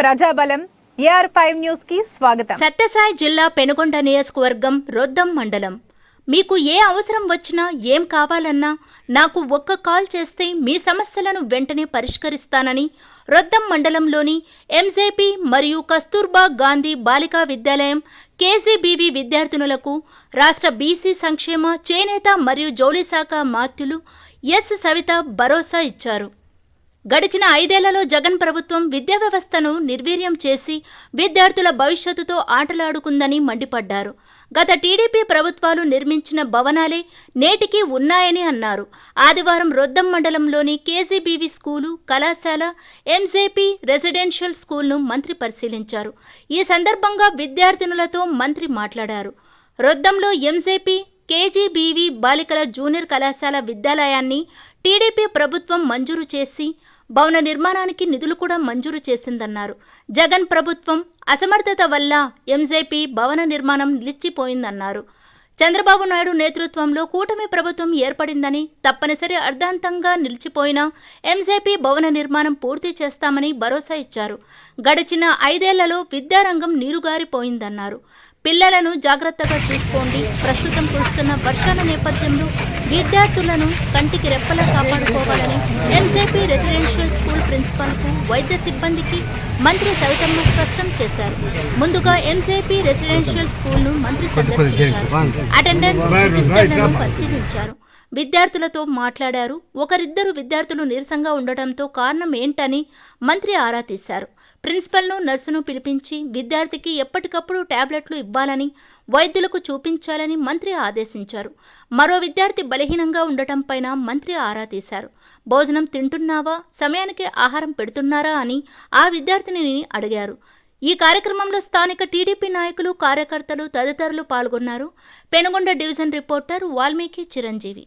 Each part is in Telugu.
ప్రజాబలం ఏఆర్ ఫైవ్ న్యూస్కి స్వాగతం. సత్యసాయి జిల్లా పెనుగొండ నియోజకవర్గం రొద్దం మండలం. మీకు ఏ అవసరం వచ్చినా ఏం కావాలన్నా నాకు ఒక్క కాల్ చేస్తే మీ సమస్యలను వెంటనే పరిష్కరిస్తానని రొద్దం మండలంలోని ఎంజేపీ మరియు కస్తూర్బా గాంధీ బాలికా విద్యాలయం కేజీబీవీ విద్యార్థినులకు రాష్ట్ర బీసీ సంక్షేమ చేనేత మరియు జౌళి శాఖ మాత్యులు ఎస్ సవిత భరోసా ఇచ్చారు. గడిచిన ఐదేళ్ళలో జగన్ ప్రభుత్వం విద్యా వ్యవస్థను నిర్వీర్యం చేసి విద్యార్థుల భవిష్యత్తుతో ఆటలాడుకుందని మండిపడ్డారు. గత టీడీపీ ప్రభుత్వాలు నిర్మించిన భవనాలే నేటికి ఉన్నాయని అన్నారు. ఆదివారం రొద్దం మండలంలోని కేజీబీవీ స్కూలు కళాశాల ఎంజేపీ రెసిడెన్షియల్ స్కూల్ను మంత్రి పరిశీలించారు. ఈ సందర్భంగా విద్యార్థినులతో మంత్రి మాట్లాడారు. రొద్దంలో ఎంజేపీ కేజీబీవీ బాలికల జూనియర్ కళాశాల విద్యాలయాన్ని టీడీపీ ప్రభుత్వం మంజూరు చేసి భవన నిర్మాణానికి నిధులు కూడా మంజూరు చేసిందన్నారు. జగన్ ప్రభుత్వం అసమర్థత వల్ల ఎంజేపీ భవన నిర్మాణం నిలిచిపోయిందన్నారు. చంద్రబాబు నాయుడు నేతృత్వంలో కూటమి ప్రభుత్వం ఏర్పడిందని తప్పనిసరి అర్ధాంతంగా నిలిచిపోయిన ఎంజేపీ భవన నిర్మాణం పూర్తి చేస్తామని భరోసా ఇచ్చారు. గడిచిన ఐదేళ్ళలో విద్యారంగం నీరుగారిపోయిందన్నారు. పిల్లలను జాగ్రత్తగా చూసుకోండి. ప్రస్తుతం కురుస్తున్న వర్షాల నేపథ్యంలో విద్యార్థులను కంటికి రెప్పలా కాపాడుకోవాలని ఎన్సేపీ రెసిడెన్షియల్ స్కూల్ ప్రిన్సిపాల్కు వైద్య సిబ్బందికి మంత్రి సవితమ్మ స్పష్టం చేశారు. ముందుగా ఎన్సేపీ రెసిడెన్షియల్ స్కూల్ను మంత్రి సందర్శించారు. అటెండెన్స్ రిజిస్టర్లను పరిశీలించారు. విద్యార్థులతో మాట్లాడారు. ఒకరిద్దరు విద్యార్థులు నీరసంగా ఉండటంతో కారణం ఏంటని మంత్రి ఆరా తీశారు. ప్రిన్సిపల్ను నర్సును పిలిపించి విద్యార్థికి ఎప్పటికప్పుడు టాబ్లెట్లు ఇవ్వాలని వైద్యులకు చూపించాలని మంత్రి ఆదేశించారు. మరో విద్యార్థి బలహీనంగా ఉండటం పైన మంత్రి ఆరా తీశారు. భోజనం తింటున్నావా? సమయానికి ఆహారం పెడుతున్నారా అని ఆ విద్యార్థిని అడిగారు. ఈ కార్యక్రమంలో స్థానిక టీడీపీ నాయకులు కార్యకర్తలు తదితరులు పాల్గొన్నారు. Penugonda division reporter Valmiki Chiranjeevi.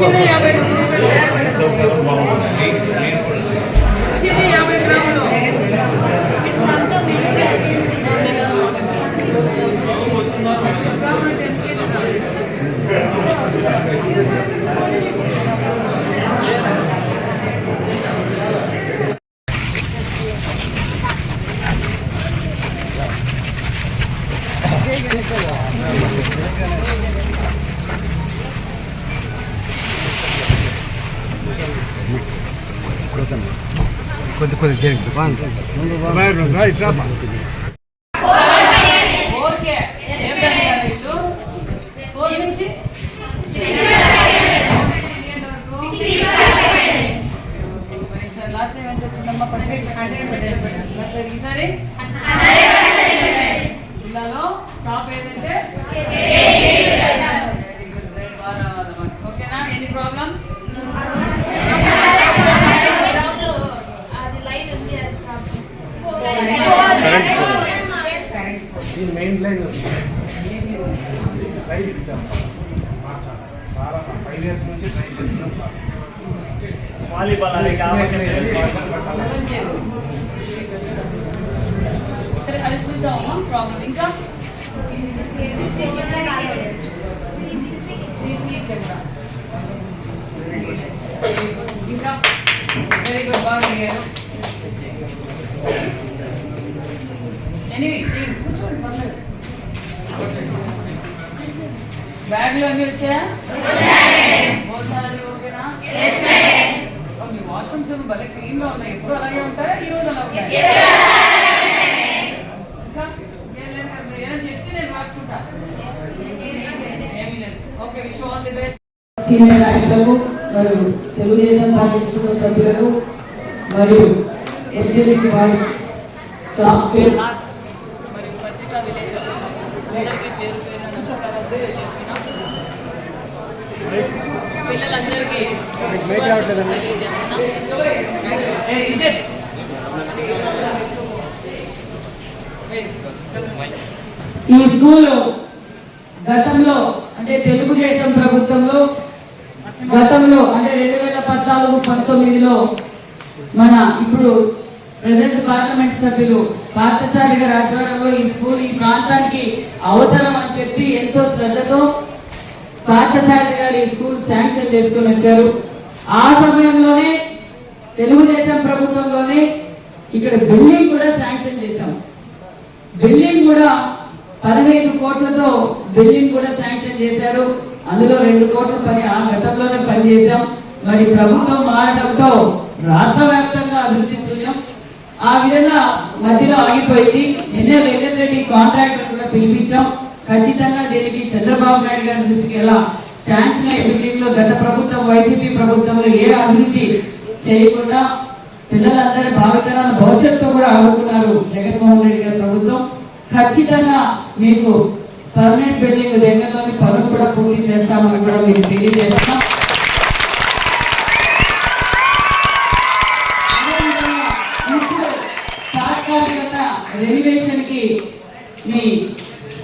చిన్ని లాస్ట్ టైం ఎంత వచ్చిందమ్మా పర్సెంట్ సార్ ఈసారి జిల్లాలో టాప్ ఏదంటే ఓకేనా ఎనీ ప్రాబ్లమ్స్ ఈ మెయిన్ లైన్ సైడ్ ఇచ్చాము మార్చాలి చాలా ఫైవ్ ఇయర్స్ నుంచి ట్రై చేస్తున్నాం వాలీబాల్ ఆడే అవకాశం లేదు. సరే అది చూద్దామా ప్రాబ్లం ఇంకా సీసీ కెమెరా ఇంకా వెరీ గుడ్ బాగా బ్యాగ్లు అన్నీ వచ్చాయా? మీ వాష్రూమ్స్ భలే క్లీన్గా ఉన్నాయి. ఎప్పుడు అలాగే ఉంటాయా? ఈ రోజు అలా ఉంటాయి? ఇంకా? చెప్తే నేను రాసుకుంటా ఏమీ లేదు. Okay wish all the best. Senior నాయకులకు మరియు తెలుగుదేశం పార్టీ కుటుంబ సభ్యులకు మరియు వారి స్టాఫ్ పిల్లలందరికీ ఈ స్కూలు గతంలో అంటే తెలుగుదేశం ప్రభుత్వంలో గతంలో అంటే రెండు వేల పద్నాలుగు పంతొమ్మిదిలో మన ఇప్పుడు ప్రజెంట్ పార్లమెంట్ సభ్యులు పార్థసారి గారి ఆధ్వర్యంలో ఈ స్కూల్ ఈ ప్రాంతానికి అవసరం అని చెప్పి ఎంతో శ్రద్ధతో పార్థసారి గారు ఈ స్కూల్ శాంక్షన్ చేసుకుని వచ్చారు. ఆ సమయంలోనే తెలుగుదేశం ప్రభుత్వంలోనే ఇక్కడ బిల్డింగ్ కూడా శాంక్షన్ చేశాం. బిల్డింగ్ కూడా పదహైదు కోట్లతో బిల్డింగ్ కూడా శాంక్షన్ చేశారు. అందులో రెండు కోట్ల పని ఆ గతంలోనే పనిచేశాం మరి ప్రభుత్వం మారడంతో రాష్ట్ర వ్యాప్తంగా అభివృద్ధి శూన్యం. ఆ విధంగా మధ్యలో ఆగిపోయింది. నిన్నే వెంకట రెడ్డి కాంట్రాక్టర్ కూడా పిలిపించాం. ఖచ్చితంగా దీనికి చంద్రబాబు నాయుడు గారి దృష్టికి ఎలా? శాంక్షన్ అయ్యే లో గత ప్రభుత్వం వైసీపీ ప్రభుత్వంలో ఏ అభివృద్ధి చేయకుండా పిల్లలందరి భావితరాల భవిష్యత్తు కూడా ఆడుకున్నారు జగన్మోహన్ రెడ్డి గారి ప్రభుత్వం. ఖచ్చితంగా మీకు పర్మనెంట్ బిల్డింగ్ దగ్గరలోని పనులు కూడా పూర్తి చేస్తామని కూడా మీకు తెలియజేస్తాం అదేవిధంగా రెనివేషన్కి మీ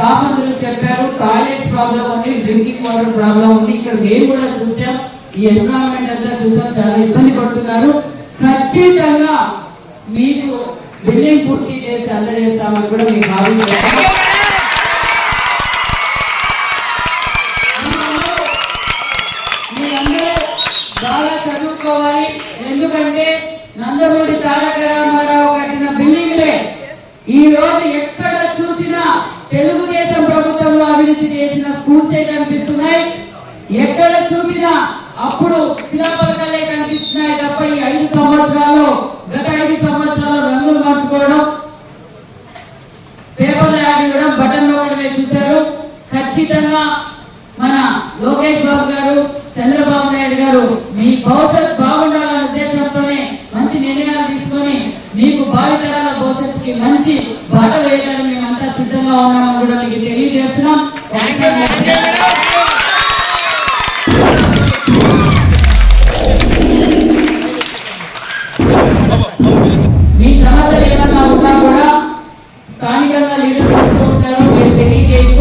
స్టాఫ్ చెప్పారు టాయిలెట్ ప్రాబ్లం ఉంది డ్రింకింగ్ వాటర్ ప్రాబ్లం ఉంది. ఇక్కడ మేము కూడా చూసాం ఈ ఎన్విరాన్మెంట్ అంతా చూసాం చాలా ఇబ్బంది పడుతున్నారు. ఖచ్చితంగా మీకు బిల్డింగ్ పూర్తి చేసి అందజేస్తామని కూడా మీకు హామీ మీరందరూ బాగా చదువుకోవాలి. ఎందుకంటే నందమూరి తారక రామారావు కట్టిన బిల్డింగ్లే. ఈ రోజు తెలుగుదేశం ప్రభుత్వంలో అభివృద్ధి చేసిన స్కూల్సే కనిపిస్తున్నాయి. ఎక్కడ చూసినా అప్పుడు శిలాపలకాలే కనిపిస్తున్నాయి తప్ప ఈ ఐదు సంవత్సరాలు గత ఐదు సంవత్సరాలు రంగులు మార్చుకోవడం పేపర్ యాడ్ ఇవ్వడం బటన్ నొక్కడమే చూశారు. ఖచ్చితంగా మన లోకేష్ బాబు గారు చంద్రబాబు నాయుడు గారు మీ భవిష్యత్ బాగుండాలనే ఉద్దేశంతోనే మంచి నిర్ణయాలు భవిష్యత్తుకి మంచి బాట వేయాలని మేమంతా సిద్ధంగా ఉన్నామని కూడా మీకు తెలియజేస్తున్నాం. మీ సమస్యలు ఏమన్నా ఉన్నా కూడా స్థానికంగా లీడర్ చేస్తూ ఉంటారు మీరు తెలియజేయచ్చు.